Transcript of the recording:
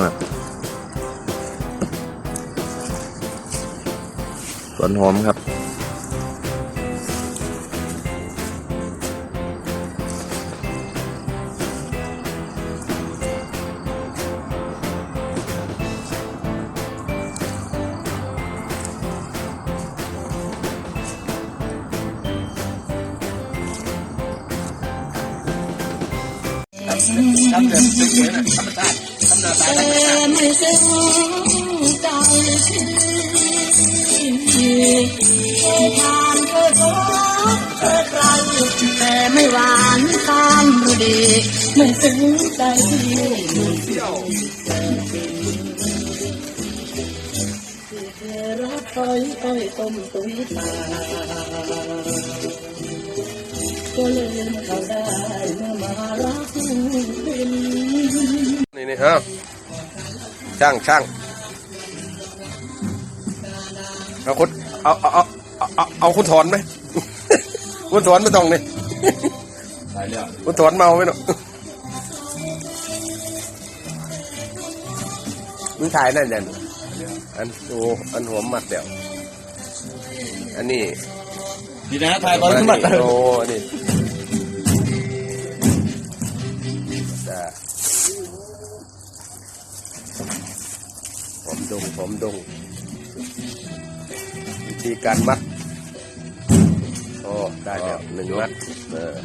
อะสวนหอมครับกำเดือนติกเนิดสายธรรมชาติ ไม่ซึ้งใจชื่นเคยทานเคยรักเคยใครแต่ไม่หวานตามฤดีไม่ซึ้งใจที่เคยรักต้อยต้อยต้มตุ้ยตาก็เลยเข้าได้ นี่นี่ฮะช่างช่างเอาคุณเอาเอาเอาเอาเอาคุณถอนไหมคุณถอนไม่ต้องนี่สายเลือดคุณถอนเมาไหมเนาะมึงถ่ายนั่นยันอันโอ้อันหัวมัดเดี่ยวอันนี้ดีนะทายบอลขึ้นมาโอ้อันนี้จ้าผม ดงผมดง วิธีการมัดโอ้ได้แล้วหนึ่งมัดเออ